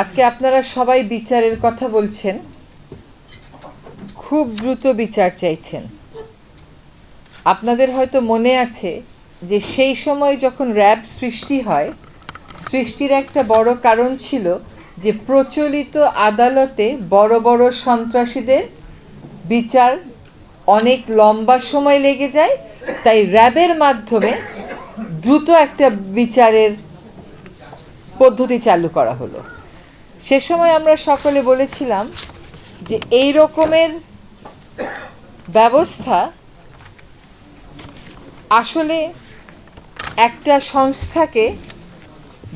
আজকে আপনারা সবাই বিচারের কথা বলছেন। খুব দ্রুত বিচার চাইছেন। আপনাদের হয়তো মনে আছে যে সেই সময় যখন র্যাব সৃষ্টি হয়, সৃষ্টির একটা বড় কারণ ছিল যে প্রচলিত আদালতে বড় বড় সন্ত্রাসীদের বিচার অনেক লম্বা সময় লেগে যায়, তাই র্যাবের মাধ্যমে দ্রুত একটা বিচারের পদ্ধতি চালু করা হলো। সে সময় আমরা সকলে বলেছিলাম যে এই রকমের ব্যবস্থা আসলে একটা সংস্থাকে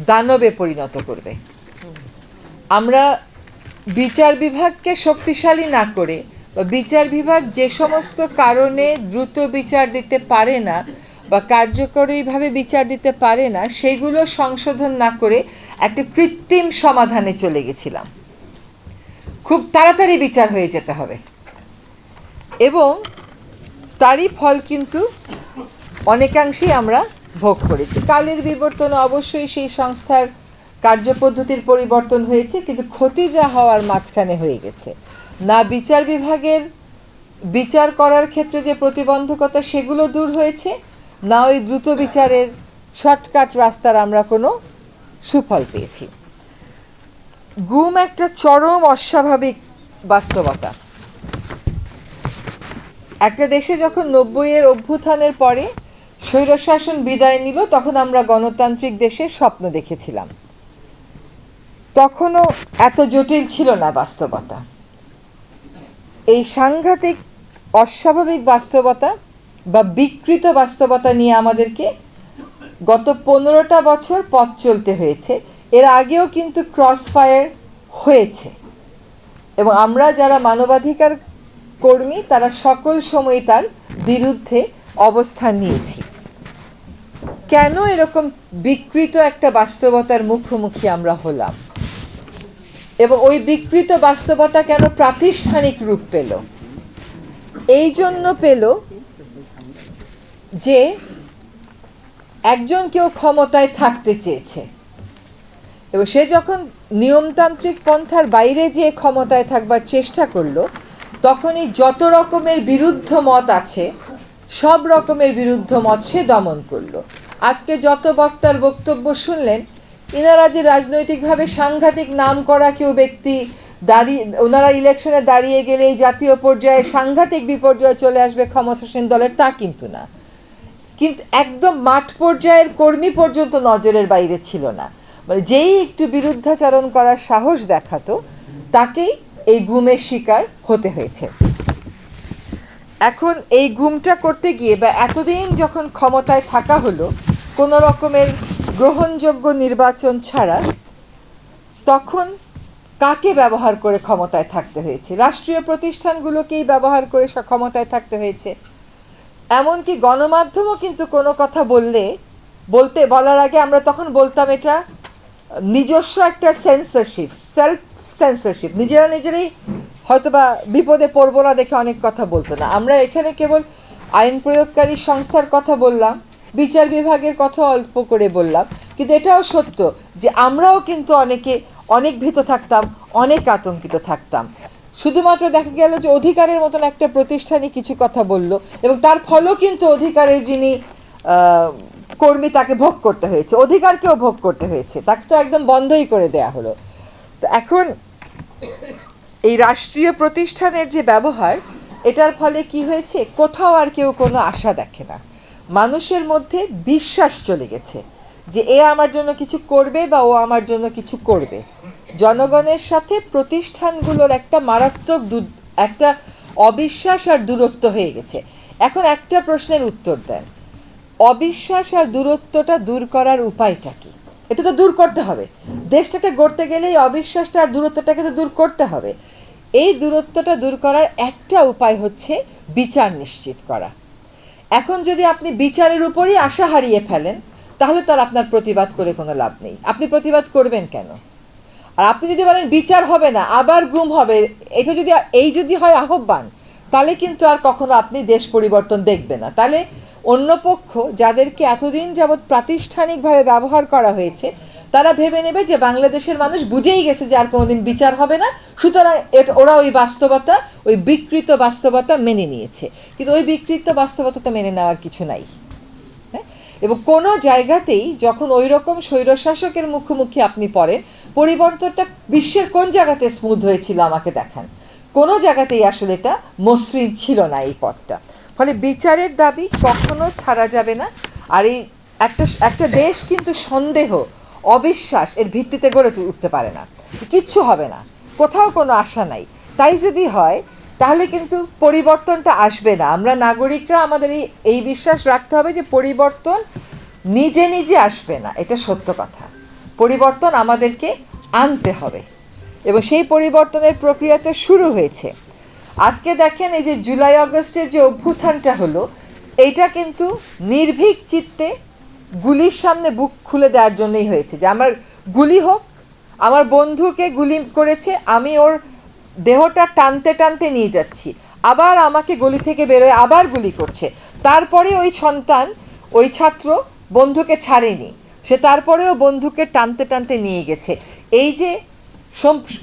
দানবে পরিণত করবে। আমরা বিচার বিভাগকে শক্তিশালী না করে বা বিচার বিভাগ যে সমস্ত কারণে দ্রুত বিচার দিতে পারে না বা কার্যকরীভাবে বিচার দিতে পারে না, সেগুলো সংশোধন না করে একটা কৃত্রিম সমাধানে চলে গেছিলাম। খুব তাড়াতাড়ি বিচার হয়ে যেতে হবে। এবং তারই ফল কিন্তু অনেকাংশেই আমরা ভোগ করেছি। কালের বিবর্তন অবশ্যই সেই সংস্থার কার্যপদ্ধতির পরিবর্তন হয়েছে, কিন্তু ক্ষতি যা হওয়ার মাঝখানে হয়ে গেছে। না বিচার বিভাগের বিচার করার ক্ষেত্রে যে প্রতিবন্ধকতা, সেগুলো দূর হয়েছে না ওই দ্রুত বিচারের শর্টকাট রাস্তার আমরা কোনো সুফল পেয়েছি। গুম একটা চরম অস্বাভাবিক বাস্তবতা। একটা দেশে যখন নব্বইয়ের অভ্যুত্থানের পরে স্বৈরশাসন বিদায় নিল, তখন আমরা গণতান্ত্রিক দেশের স্বপ্ন দেখেছিলাম। তখনও এত জটিল ছিল না বাস্তবতা। এই সাংঘাতিক অস্বাভাবিক বাস্তবতা বা বিকৃত বাস্তবতা নিয়ে আমাদেরকে গত পনেরোটা বছর পথ চলতে হয়েছে। এর আগেও কিন্তু ক্রস ফায়ার হয়েছে। এবং আমরা যারা মানবাধিকার কর্মী, তারা সকল সময় তার বিরুদ্ধে অবস্থান নিয়েছি। কেন এরকম বিকৃত একটা বাস্তবতার মুখোমুখি আমরা হলাম? এবং ওই বিকৃত বাস্তবতা কেন প্রাতিষ্ঠানিক রূপ পেল? এই জন্য পেল যে একজন কেউ ক্ষমতায় থাকতে চেয়েছে। এবং সে যখন নিয়মতান্ত্রিক পন্থার বাইরে যেয়ে ক্ষমতায় থাকবার চেষ্টা করল, তখনই যত রকমের বিরুদ্ধ মত আছে, সব রকমের বিরুদ্ধ মত সে দমন করল। আজকে যত বক্তার বক্তব্য শুনলেন, ইনারা যে রাজনৈতিকভাবে সাংঘাতিক নাম করা কেউ ব্যক্তি দাঁড়িয়ে, ওনারা ইলেকশনে দাঁড়িয়ে গেলে জাতীয় পর্যায়ে সাংঘাতিক বিপর্যয় চলে আসবে ক্ষমতাসীন দলের, তা কিন্তু না। কিন্তু একদম মাঠ পর্যায়ের কর্মী পর্যন্ত নজরের বাইরে ছিল না। মানে যেই একটু বিরুদ্ধাচরণ করার সাহস দেখাতো, তাকেই এই গুমের শিকার হতে হয়েছে। এখন এই গুমটা করতে গিয়ে বা এতদিন যখন ক্ষমতায় থাকা হলো, কোনো রকমের গ্রহণযোগ্য নির্বাচন ছাড়া তখন কাকে ব্যবহার করে ক্ষমতায় থাকতে হয়েছে? রাষ্ট্রীয় প্রতিষ্ঠানগুলোকেই ব্যবহার করে ক্ষমতায় থাকতে হয়েছে। এমনকি গণমাধ্যমও কিন্তু কোনো কথা বললে, বলতে, বলার আগে আমরা তখন বলতাম এটা নিজস্ব একটা সেন্সরশিপ সেলফ সেন্সরশিপ নিজেরা নিজেরাই হয়তোবা বিপদে পড়ব না দেখে অনেক কথা বলতো না। আমরা এখানে কেবল আইন প্রয়োগকারী সংস্থার কথা বললাম, বিচার বিভাগের কথা অল্প করে বললাম। কিন্তু এটাও সত্য যে আমরাও কিন্তু অনেকে অনেক ভীত থাকতাম, অনেক আতঙ্কিত থাকতাম। শুধুমাত্র দেখা গেল যে অধিকারের মতন একটা প্রতিষ্ঠানই কিছু কথা বলল এবং তার ফলেও কিন্তু অধিকারের যিনি কর্মী তাকে ভোগ করতে হয়েছে। অধিকারকেও ভোগ করতে হয়েছে। তাকে তো একদম বন্ধই করে দেয়া হলো। তো এখন এই রাষ্ট্রীয় প্রতিষ্ঠানের যে ব্যবহার, এটার ফলে কি হয়েছে? কোথাও আর কেউ কোনো আশা দেখে না। মানুষের মধ্যে বিশ্বাস চলে গেছে যে এ আমার জন্য কিছু করবে বা ও আমার জন্য কিছু করবে। জনগণের সাথে প্রতিষ্ঠানগুলোর একটা মারাত্মক একটা অবিশ্বাস আর দূরত্ব হয়ে গেছে। এখন একটা প্রশ্নের উত্তর দেন। অবিশ্বাস আর দূরত্বটা দূর করার উপায়টা কি? এটা তো দূর করতে হবে। দেশটাকে গড়তে গেলে এই অবিশ্বাসটা আর দূরত্বটাকে তো দূর করতে হবে। এই দূরত্বটা দূর করার একটা উপায় হচ্ছে বিচার নিশ্চিত করা। এখন যদি আপনি বিচারের উপরই আশা হারিয়ে ফেলেন, তাহলে তো আর আপনার প্রতিবাদ করে কোনো লাভ নেই। আপনি প্রতিবাদ করবেন কেন? আর আপনি যদি বলেন বিচার হবে না, আবার গুম হবে, এটা যদি, এই যদি হয় আহ্বান, তাহলে কিন্তু আর কখনো আপনি দেশ পরিবর্তন দেখবে না তাহলে অন্য পক্ষ যাদেরকে এতদিন যাবৎ প্রাতিষ্ঠানিকভাবে ব্যবহার করা হয়েছে, তারা ভেবে নেবে যে বাংলাদেশের মানুষ বুঝেই গেছে যে আর কোনোদিন বিচার হবে না, সুতরাং ওরা ওই বাস্তবতা, ওই বিকৃত বাস্তবতা মেনে নিয়েছে কিন্তু ওই বিকৃত বাস্তবতা তো মেনে নেওয়ার কিছু নাই? এবং কোনো জায়গাতেই যখন ওই রকম স্বৈরশাসকের মুখোমুখি আপনি পড়েন, পরিবর্তনটা বিশ্বের কোন জায়গাতে স্মুথ হয়েছিল আমাকে দেখান। কোনো জায়গাতেই আসলে এটা মসৃণ ছিল না এই পথটা। ফলে বিচারের দাবি কখনো ছাড়া যাবে না। আর এই একটা একটা দেশ কিন্তু সন্দেহ, অবিশ্বাস এর ভিত্তিতে গড়ে উঠতে পারে না। কিচ্ছু হবে না। কোথাও কোনো আশা নাই। তাই যদি হয় তাহলে কিন্তু পরিবর্তনটা আসবে না। আমরা নাগরিকরা আমাদের এই এই বিশ্বাস রাখতে হবে যে পরিবর্তন নিজে নিজে আসবে না। এটা সত্য কথা। পরিবর্তন আমাদেরকে আনতে হবে। এবং সেই পরিবর্তনের প্রক্রিয়া তো শুরু হয়েছে। আজকে দেখেন এই যে জুলাই, আগস্টের যে অভ্যুত্থানটা হলো, এইটা কিন্তু নির্ভীক চিত্তে গুলির সামনে বুক খুলে দেওয়ার জন্যই হয়েছে। যে আমার গুলি হোক, আমার বন্ধুকে গুলি করেছে, আমি ওর দেহটা টানতে টানতে নিয়ে যাচ্ছি। আবার আমাকে গলি থেকে বেরোয়, আবার গুলি করছে। তারপরে ওই সন্তান, ওই ছাত্র বন্ধুকে ছাড়েনি। সে তারপরেও বন্ধুকে টানতে টানতে নিয়ে গেছে। এই যে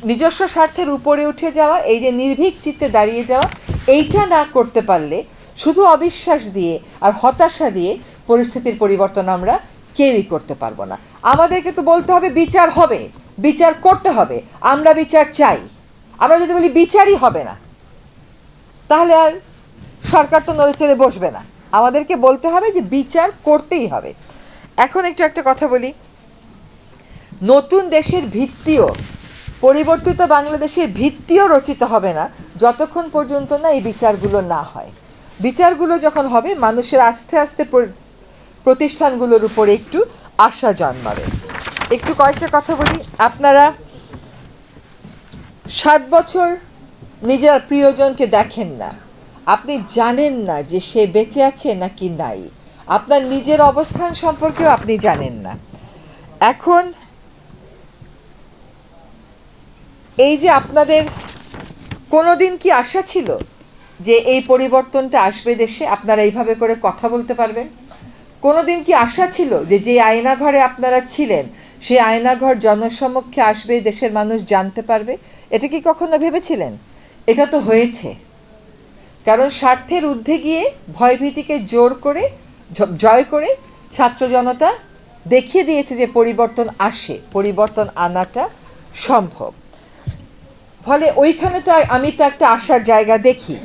নিজস্ব স্বার্থের উপরে উঠে যাওয়া, এই যে নির্ভীক চিত্তে দাঁড়িয়ে যাওয়া, এইটা না করতে পারলে শুধু অবিশ্বাস দিয়ে আর হতাশা দিয়ে পরিস্থিতির পরিবর্তন আমরা কেউই করতে পারব না। আমাদেরকে তো বলতে হবে, বিচার হবে। বিচার করতে হবে। আমরা বিচার চাই। আমরা যদি বলি বিচারই হবে না, তাহলে আর সরকার তো নড়ে চড়ে বসবে না। আমাদেরকে বলতে হবে যে বিচার করতেই হবে। এখন একটু একটা কথা বলি। নতুন দেশের ভিত্তিও, পরিবর্তিত বাংলাদেশের ভিত্তিও রচিত হবে না, যতক্ষণ পর্যন্ত না এই বিচারগুলো না হয়। বিচারগুলো যখন হবে, মানুষের আস্তে আস্তে প্রতিষ্ঠানগুলোর উপরে একটু আশা জন্মাবে। একটু কয়েকটা কথা বলি। আপনারা সাত বছর নিজের প্রিয়জনকে দেখেন না। আপনি জানেন না যে সে বেঁচে আছে নাকি নাই। আপনার নিজের অবস্থান সম্পর্কেও আপনি জানেন না। এখন এই যে আপনাদের কোনো দিন কি আশা ছিল যে এই পরিবর্তনটা আসবে দেশে? আপনারা এইভাবে করে কথা বলতে পারবেন? কোনো দিন কি আশা ছিল যে যে আয়নাঘরে আপনারা ছিলেন, সেই আয়নাঘর জনসমক্ষে আসবে, দেশের মানুষ জানতে পারবে? এটা কি কখনো ভেবেছিলেন? এটা তো হয়েছে। কারণ স্বার্থের ঊর্ধ্বে গিয়ে ভয়ভীতিকে জোর করে জয় করে ছাত্র জনতা দেখিয়ে দিয়েছে যে পরিবর্তন আসে, পরিবর্তন আনাটা সম্ভব। ফলে ওইখানে তো আমি তো একটা আশার জায়গা দেখি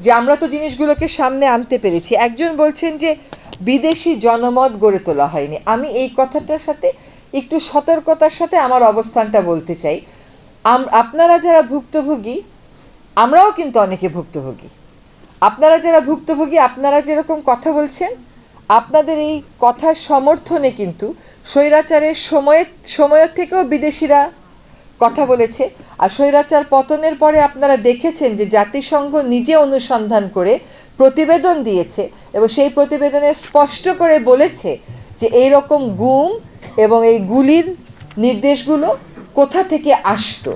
যে আমরা তো জিনিসগুলোকে সামনে আনতে পেরেছি। একজন বলছেন যে বিদেশি জনমত গড়ে তোলা হয়নি। আমি এই কথাটার সাথে একটু সতর্কতার সাথে আমার অবস্থানটা বলতে চাই। আপনারা যারা ভুক্তভোগী, আমরাও কিন্তু অনেকে ভুক্তভোগী। আপনারা যারা ভুক্তভোগী, আপনারা যেরকম কথা বলছেন, আপনাদের এই কথার সমর্থনে কিন্তু স্বৈরাচারের সময়ের সময়ের থেকেও বিদেশিরা কথা বলেছে। আর স্বৈরাচার পতনের পরে আপনারা দেখেছেন যে জাতিসংঘ নিজে অনুসন্ধান করে প্রতিবেদন দিয়েছে এবং সেই প্রতিবেদনে স্পষ্ট করে বলেছে যে এই রকম গুম এবং এই গুলির নির্দেশগুলো কোথা থেকে আসতো?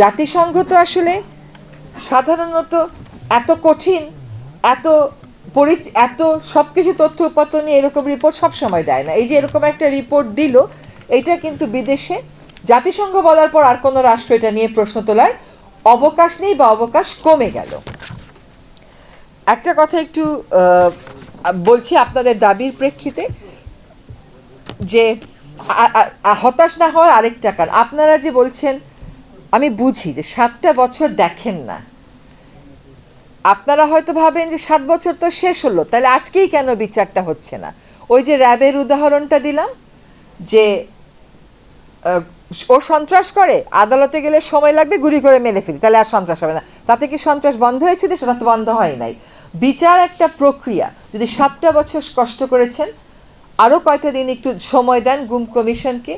জাতিসংঘ তো আসলে সাধারণত এত কঠিন, এত পরি, এত সব কিছু তথ্য উপাত্ত নিয়ে এরকম রিপোর্ট সব সময় দেয় না। এই যে এরকম একটা রিপোর্ট দিল এটা কিন্তু বিদেশে জাতিসংঘ বলার পর আর কোনো রাষ্ট্র এটা নিয়ে প্রশ্ন তোলার অবকাশ নেই বা অবকাশ কমে গেল। একটা কথা একটু বলছি আপনাদের দাবির প্রেক্ষিতে যে হতাশ না হওয়ার আরেকটা কারণ আপনারা যে বলছেন, আমি বুঝি যে সাতটা বছর দেখেন না। আপনারা হয়তো ভাবেন যে সাত বছর তো শেষ হলো, তাহলে আজকেই কেন বিচারটা হচ্ছে না? ওই যে র্যাবের উদাহরণটা দিলাম, যে ও সন্ত্রাস করে, আদালতে গেলে সময় লাগবে গুলি করে মেরে ফেলি, তাহলে আর সন্ত্রাস হবে না। তাতে কি সন্ত্রাস বন্ধ হয়েছে তা তো বন্ধ হয় নাই। বিচার একটা প্রক্রিয়া। যদি সাতটা বছর কষ্ট করেছেন আরও কয়টা দিন একটু সময় দেন গুম কমিশনকে।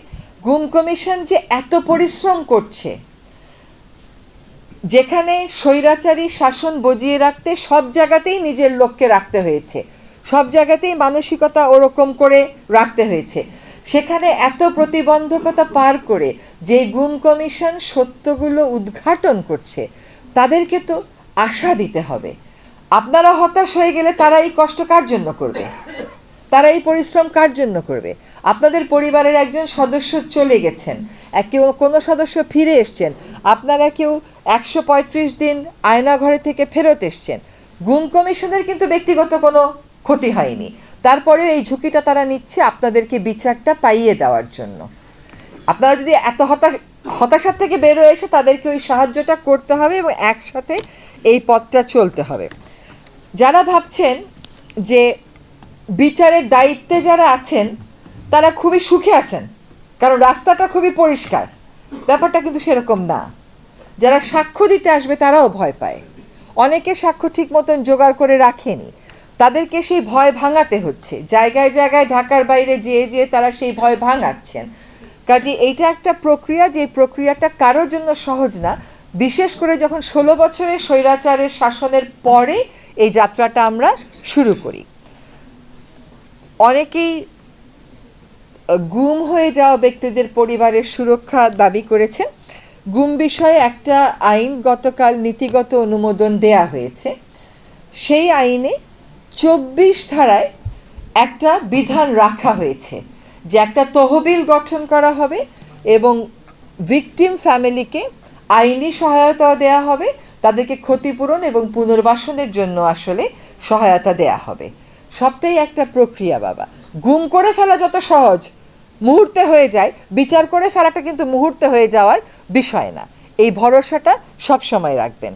গুম কমিশন যে এত পরিশ্রম করছে, যেখানে স্বৈরাচারী শাসন বজিয়ে রাখতে সব জায়গাতেই নিজের লোককে রাখতে হয়েছে, সব জায়গাতেই মানসিকতা ওরকম করে রাখতে হয়েছে। সেখানে এত প্রতিবন্ধকতা পার করে যে গুম কমিশন সত্যগুলো উদ্ঘাটন করছে, তাদেরকে তো আশা দিতে হবে। আপনারা হতাশ হয়ে গেলে তারা এই কষ্ট কার জন্য করবে? তারা এই পরিশ্রম কার জন্য করবে? আপনাদের পরিবারের একজন সদস্য চলে গেছেন। কেউ কোনো সদস্য ফিরে এসছেন। আপনারা কেউ একশো পঁয়ত্রিশ দিন আয়নাঘরে থেকে ফেরত এসছেন। গুম কমিশনের কিন্তু ব্যক্তিগত কোনো ক্ষতি হয়নি। তারপরেও এই ঝুঁকিটা তারা নিচ্ছে আপনাদেরকে বিচারটা পাইয়ে দেওয়ার জন্য। আপনারা যদি এত হতাশ, হতাশার থেকে বেরোয় এসে তাদেরকে ওই সাহায্যটা করতে হবে এবং একসাথে এই পথটা চলতে হবে। যারা ভাবছেন যে বিচারের দায়িত্বে যারা আছেন, তারা খুবই সুখে আছেন। কারণ রাস্তাটা খুবই পরিষ্কার। ব্যাপারটা কিন্তু সেরকম না। যারা সাক্ষ্য দিতে আসবে, তারাও ভয় পায়। অনেকে সাক্ষ্য ঠিক মতন জোগাড় করে রাখেনি। তাদেরকে সেই ভয় ভাঙাতে হচ্ছে। জায়গায় জায়গায় ঢাকার বাইরে যেয়ে যেয়ে তারা সেই ভয় ভাঙাচ্ছেন। কাজে এইটা একটা প্রক্রিয়া যে প্রক্রিয়াটা কারোর জন্য সহজ না। বিশেষ করে যখন ষোলো বছরের স্বৈরাচারের শাসনের পরে এই যাত্রাটা আমরা শুরু করি। অনেকেই গুম হয়ে যাওয়া ব্যক্তিদের পরিবারের সুরক্ষা দাবি করেছেন। গুম বিষয়ে একটা আইন গতকাল নীতিগত অনুমোদন দেয়া হয়েছে। সেই আইনে চব্বিশ ধারায় একটা বিধান রাখা হয়েছে যে একটা তহবিল গঠন করা হবে এবং ভিকটিম ফ্যামিলিকে আইনি সহায়তা দেয়া হবে, তাদেরকে ক্ষতিপূরণ এবং পুনর্বাসনের জন্য আসলে সহায়তা দেয়া হবে। সবটাই একটা প্রক্রিয়া, বাবা। গুম করে ফেলা যত সহজ, মুহূর্তে হয়ে যায়, বিচার করে ফেলাটা কিন্তু মুহূর্তে হয়ে যাওয়ার বিষয় না। এই ভরসাটা সবসময় রাখবেন।